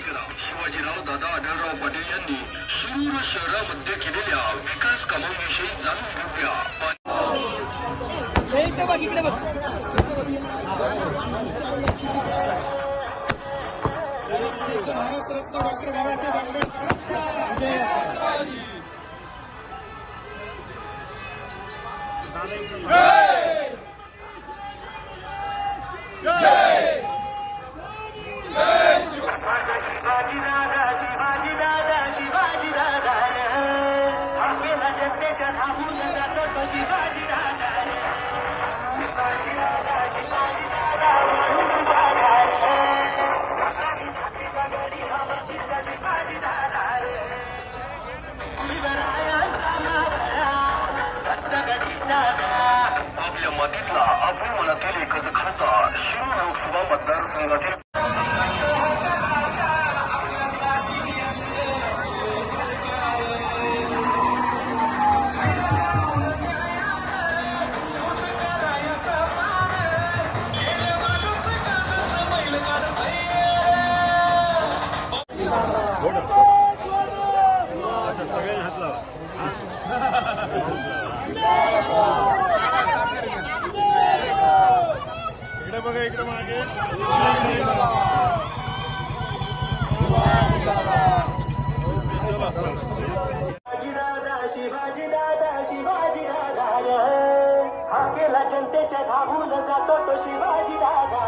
करा शिवाजीराव दादा आढळराव पाटील यांनी शिरूर शहरामध्ये केलेल्या विकास कामांविषयी जाणून घेऊया. मतीतला आपण मनातील एकच खासदार शिरूर लोकसभा मतदारसंघातील दादा शिवाजी दादा हा केला जनतेच्या धावून जातो तो शिवाजी दादा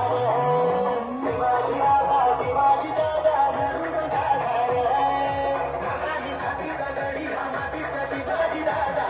शिवाजी दादा शिवाजी दादा शिवाजी दादा आणि छातीचा शिवाजी दादा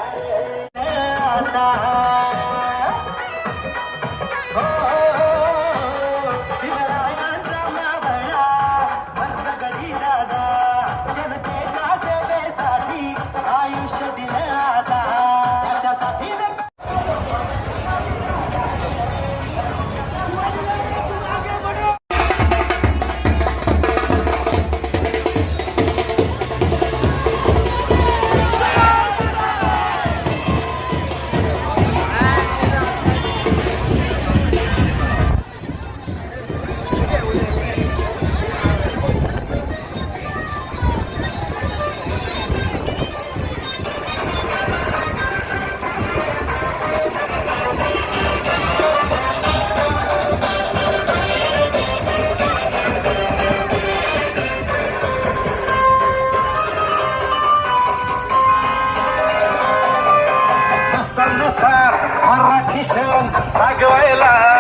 सनुसार मराठी सण सागवायला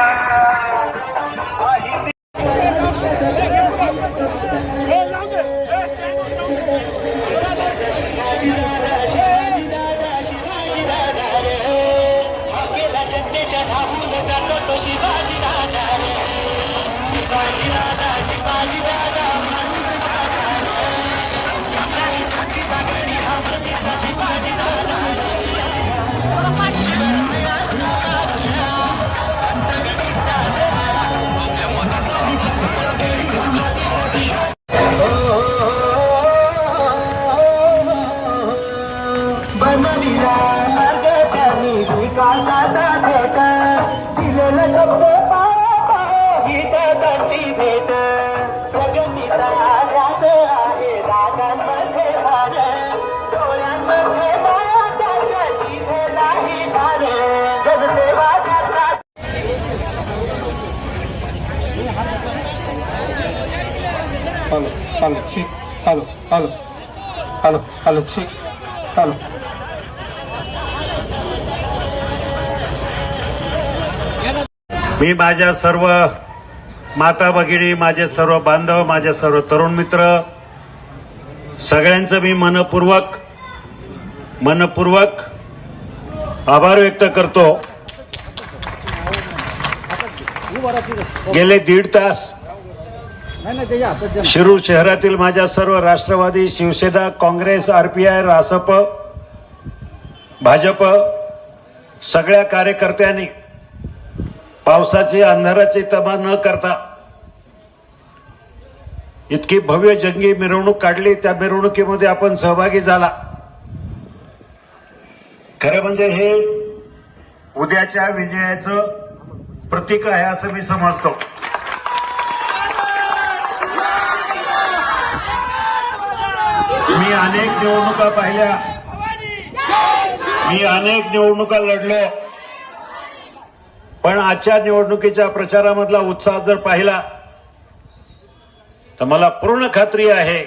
त्यांनी विकासाचा थेट दिलेलं शब्द पाळा गीत त्यांची भेट. प्रगतीचा राज आहे रागांमध्ये भार डोळ्यांमध्ये माया त्याच्या जिभेलाही भार जनसेवा त्याचा हॅलो हॅलो ठीक हॅलो. मी माझ्या सर्व माता भगिनी माझे सर्व बांधव माझे सर्व तरुण मित्र सगळ्यांचं मी मनपूर्वक मनपूर्वक आभार व्यक्त करतो. गेले दीड तास शिरूर शहरातील माझ्या सर्व राष्ट्रवादी शिवसेना काँग्रेस आरपीआय रासप भाजप सगळ्या कार्यकर्त्यांनी पावसाची अंधाराची तमा न करता इतकी भव्य जंगी मिरवणूक काढली त्या मिरवणुकीमध्ये आपण सहभागी झाला. खरं म्हणजे हे उद्याच्या विजयाचं प्रतीक आहे असं मी समजतो. मी अनेक निवडणुका पाहिल्या. मी अनेक निवडणुका लढलो. पण आजच्या निवडणुकीच्या प्रचारामधला उत्साह जर पाहिला तर मला पूर्ण खात्री आहे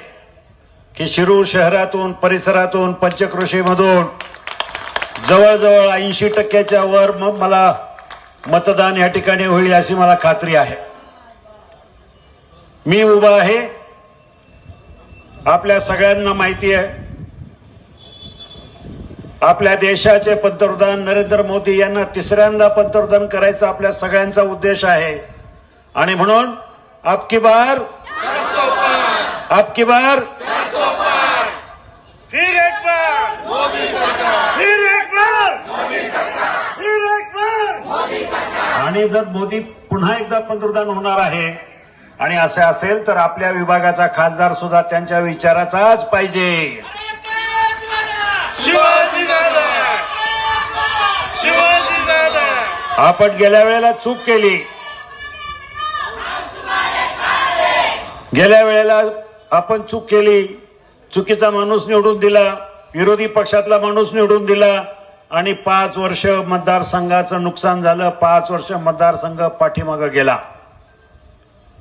की शिरूर शहरातून परिसरातून पंचक्रोशीमधून जवळजवळ ऐंशी टक्क्याच्या वर मग मला मतदान या ठिकाणी होईल अशी मला खात्री आहे. मी उभा आहे. आपल्या सगळ्यांना माहिती आहे. आपल्या देशाचे पंतप्रधान नरेंद्र मोदी यांना तिसऱ्यांदा पंतप्रधान करायचा आपल्या सगळ्यांचा उद्देश आहे. आणि म्हणून आपकी बार? आपकी बार? फिर एक बार! फिर एक बार! फिर एक बार! आणि जर मोदी पुन्हा एकदा पंतप्रधान होणार आहे आणि असे असेल तर आपल्या विभागाचा खासदार सुद्धा त्यांच्या विचाराचाच पाहिजे शिवाजी शिवाजी आपण गेल्या वेळेला चूक केली. गेल्या वेळेला आपण चूक केली. चुकीचा माणूस निवडून दिला. विरोधी पक्षातला माणूस निवडून दिला. आणि पाच वर्ष मतदारसंघाचं नुकसान झालं. पाच वर्ष मतदारसंघ पाठीमागं गेला.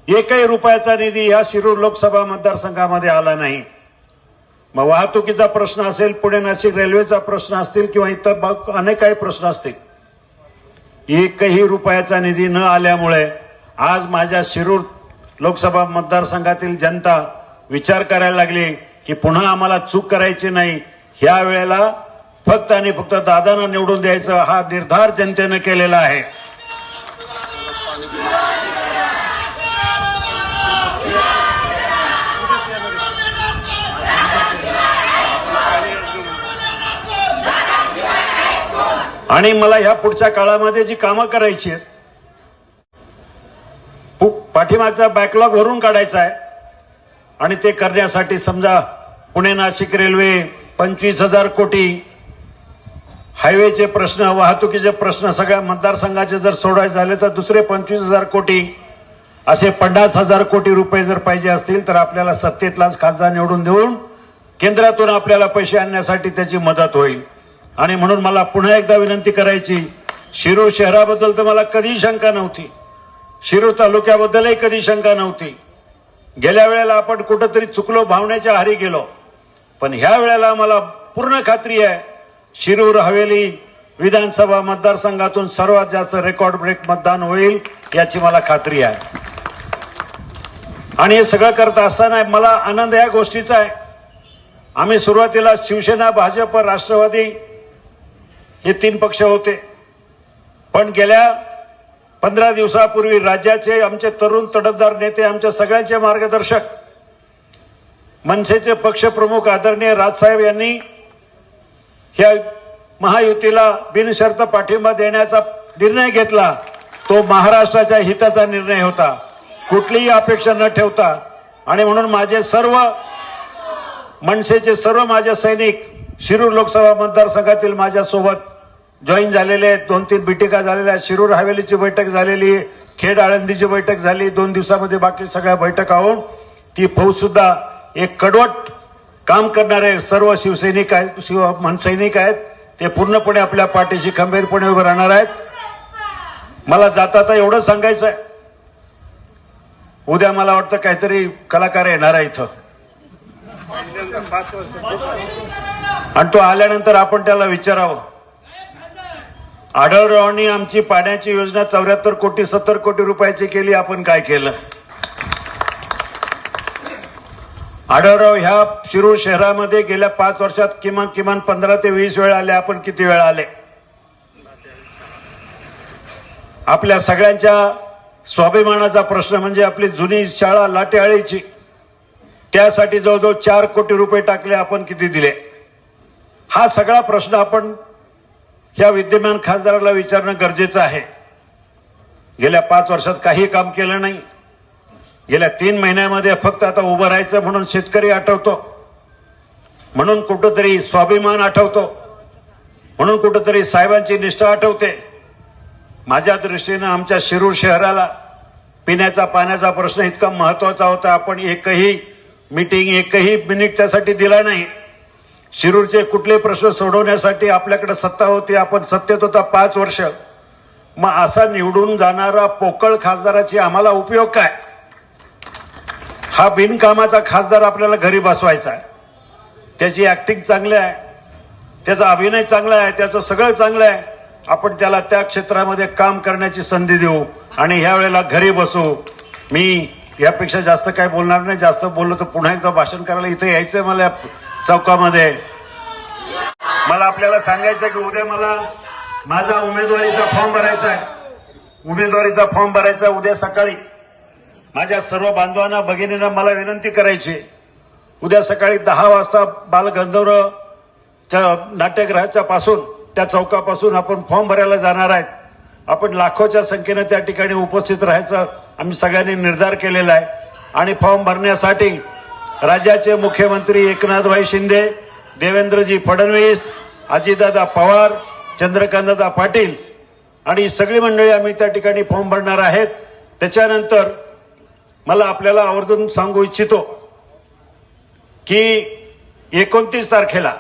एकही रुपयाचा निधी या शिरूर लोकसभा मतदारसंघामध्ये आला नाही. मग वाहतुकीचा प्रश्न असेल पुणे नाशिक रेल्वेचा प्रश्न असतील किंवा इतर अनेक काही प्रश्न असतील. एकही रुपयाचा निधी न आल्यामुळे आज माझ्या शिरूर लोकसभा मतदारसंघातील जनता विचार करायला लागली की पुन्हा आम्हाला चूक करायची नाही. ह्या वेळेला फक्त आणि फक्त दादांना निवडून द्यायचं हा निर्धार जनतेनं केलेला आहे. आणि मला ह्या पुढच्या काळामध्ये जी कामं करायची आहेत पु- पाठीमागचा बॅकलॉग भरून काढायचा आहे. आणि ते करण्यासाठी समजा पुणे नाशिक रेल्वे पंचवीस हजार कोटी हायवेचे प्रश्न वाहतुकीचे प्रश्न सगळ्या मतदारसंघाचे जर सोडायचे झाले तर दुसरे पंचवीस हजार कोटी असे पन्नास हजार कोटी रुपये जर पाहिजे असतील तर आपल्याला सत्तेतलाच खासदार निवडून देऊन केंद्रातून आपल्याला पैसे आणण्यासाठी त्याची मदत होईल. आणि म्हणून मला पुन्हा एकदा विनंती करायची शिरूर शहराबद्दल तर मला कधी शंका नव्हती. शिरूर तालुक्याबद्दलही कधी शंका नव्हती. गेल्या वेळेला आपण कुठंतरी चुकलो भावनेच्या हारी गेलो. पण ह्या वेळेला मला पूर्ण खात्री आहे शिरूर हवेली विधानसभा मतदारसंघातून सर्वात जास्त रेकॉर्ड ब्रेक मतदान होईल याची मला खात्री आहे. आणि हे सगळं करत असताना मला आनंद या गोष्टीचा आहे. आम्ही सुरुवातीला शिवसेना भाजप राष्ट्रवादी हे तीन पक्ष होते. पण गेल्या पंधरा दिवसापूर्वी राज्याचे आमचे तरुण तडफदार नेते आमच्या सगळ्यांचे मार्गदर्शक मनसेचे पक्षप्रमुख आदरणीय राजसाहेब यांनी ह्या महायुतीला बिनशर्त पाठिंबा देण्याचा निर्णय घेतला. तो महाराष्ट्राच्या हिताचा निर्णय होता. कुठलीही अपेक्षा न ठेवता आणि म्हणून माझे सर्व मनसेचे सर्व माझे सैनिक शिरूर लोकसभा मतदारसंघातील माझ्यासोबत जॉईन झालेले आहेत. दोन तीन बैठका झालेल्या आहेत. शिरूर हवेलीची बैठक झालेली खेड आळंदीची बैठक झाली. दोन दिवसामध्ये बाकी सगळ्या बैठका होऊन ती फौज सुद्धा एक कडवट काम करणारे सर्व शिवसैनिक आहेत शिव मनसैनिक आहेत. ते पूर्णपणे आपल्या पाठीशी खंबीरपणे उभे राहणार आहेत. मला जाता एवढं सांगायचं आहे. उद्या मला वाटतं काहीतरी कलाकार येणार आहे इथं. आणि तो आल्यानंतर आपण त्याला विचारावं. आढळरावांनी आमची पाण्याची योजना चौऱ्याहत्तर कोटी सत्तर कोटी रुपयाची केली आपण काय केलं? आढळराव ह्या शिरूर शहरामध्ये गेल्या पाच वर्षात किमान किमान पंधरा ते वीस वेळा आले. आपण किती वेळा आले? आपल्या सगळ्यांच्या स्वाभिमानाचा प्रश्न म्हणजे आपली जुनी शाळा लाटेआळीची. त्यासाठी जवळजवळ चार कोटी रुपये टाकले आपण किती दिले? हा सगळा प्रश्न आपण ह्या विद्यमान खासदाराला विचारणं गरजेचं आहे. गेल्या पाच वर्षात काही काम केलं नाही. गेल्या तीन महिन्यामध्ये फक्त आता उभं राहायचं म्हणून शेतकरी आठवतो. म्हणून कुठंतरी स्वाभिमान आठवतो. म्हणून कुठंतरी साहेबांची निष्ठा आठवते. माझ्या दृष्टीनं आमच्या शिरूर शहराला पिण्याचा पाण्याचा प्रश्न इतका महत्त्वाचा होता. आपण एकही मीटिंग एकही मिनिट त्यासाठी दिला नाही. शिरूरचे कुठले प्रश्न सोडवण्यासाठी आपल्याकडे सत्ता होती आपण सत्तेत होता पाच वर्ष. मग असा निवडून जाणारा पोकळ खासदाराची आम्हाला उपयोग काय? हा बिनकामाचा खासदार आपल्याला घरी बसवायचा आहे. त्याची ॲक्टिंग चांगली आहे त्याचा अभिनय चांगला आहे त्याचं सगळं चांगलं आहे. आपण त्याला त्या क्षेत्रामध्ये काम करण्याची संधी देऊ आणि ह्या वेळेला घरी बसू. मी यापेक्षा जास्त काय बोलणार नाही जास्त बोललो तर पुन्हा एकदा भाषण करायला इथे यायचंय मला. या चौकामध्ये. मला आपल्याला सांगायचं की उद्या मला माझा उमेदवारीचा फॉर्म भरायचा आहे. उमेदवारीचा फॉर्म भरायचा आहे उद्या सकाळी. माझ्या सर्व बांधवांना भगिनींना मला विनंती करायची उद्या सकाळी दहा वाजता बालगंधर्वच्या नाट्यगृहाच्या पासून त्या चौकापासून आपण फॉर्म भरायला जाणार आहेत. आपण लाखोच्या संख्येनं त्या ठिकाणी उपस्थित राहायचं आम्ही सगळ्यांनी निर्धार केलेला आहे. आणि फॉर्म भरण्यासाठी राज्याचे मुख्यमंत्री एकनाथभाई शिंदे देवेंद्रजी फडणवीस अजितदादा पवार चंद्रकांतदादा पाटील आणि सगळी मंडळी आम्ही त्या ठिकाणी फॉर्म भरणार आहेत. त्याच्यानंतर मला आपल्याला आवर्जून सांगू इच्छितो की एकोणतीस तारखेला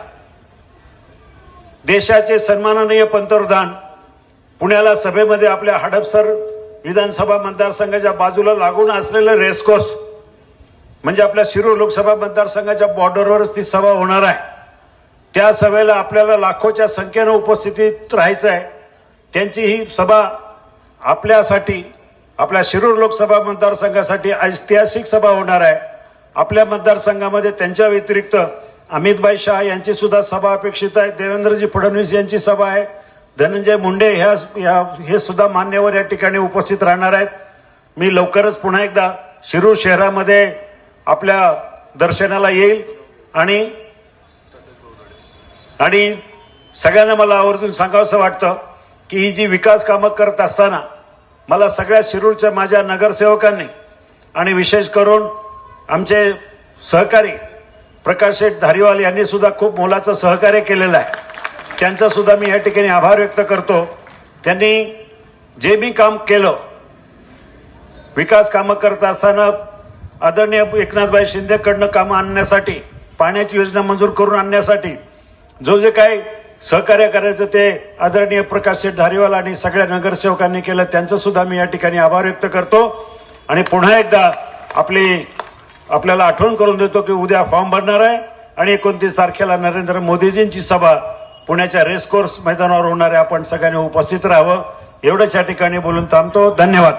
देशाचे सन्माननीय पंतप्रधान पुण्याला सभेमध्ये आपल्या हडपसर विधानसभा मतदारसंघाच्या बाजूला लागून असलेलं रेसकोर्स म्हणजे आपल्या शिरूर लोकसभा मतदारसंघाच्या बॉर्डरवरच ती सभा होणार आहे. त्या सभेला आपल्याला लाखोच्या संख्येनं उपस्थितीत राहायचं आहे त्यांची ही सभा आपल्यासाठी आपल्या शिरूर लोकसभा मतदारसंघासाठी ऐतिहासिक सभा होणार आहे. आपल्या मतदारसंघामध्ये त्यांच्या व्यतिरिक्त अमितभाई शहा यांची सुद्धा सभा अपेक्षित आहे. देवेंद्रजी फडणवीस यांची सभा आहे. धनंजय मुंडे ह्या या हे सुद्धा मान्यवर या ठिकाणी उपस्थित राहणार आहेत. मी लवकरच पुन्हा एकदा शिरूर शहरामध्ये आपल्या दर्शनाला येईल आणि आणि सगळ्यांना मला आवर्जून सांगावंसं वाटतं की ही जी विकास कामं करत असताना मला सगळ्या शिरूरच्या माझ्या नगरसेवकांनी आणि विशेष करून आमचे सहकारी प्रकाश शेठ धारीवाल यांनी सुद्धा खूप मोलाचं सहकार्य केलेलं आहे. त्यांचा सुद्धा मी या ठिकाणी आभार व्यक्त करतो. त्यांनी जे मी काम केलं विकास कामं करत असताना आदरणीय एकनाथभाई शिंदेकडनं कामं आणण्यासाठी पाण्याची योजना मंजूर करून आणण्यासाठी जो जे काही सहकार्य करायचं ते आदरणीय प्रकाश शेठ धारीवाल आणि सगळ्या नगरसेवकांनी केलं त्यांचं सुद्धा मी या ठिकाणी आभार व्यक्त करतो. आणि पुन्हा एकदा आपली आपल्याला आठवण करून देतो की उद्या फॉर्म भरणार आहे आणि एकोणतीस तारखेला नरेंद्र मोदीजींची सभा पुण्याच्या रेसकोर्स मैदानावर होणार आहे. आपण सगळ्यांनी उपस्थित राहावं. एवढंच या ठिकाणी बोलून थांबतो. धन्यवाद.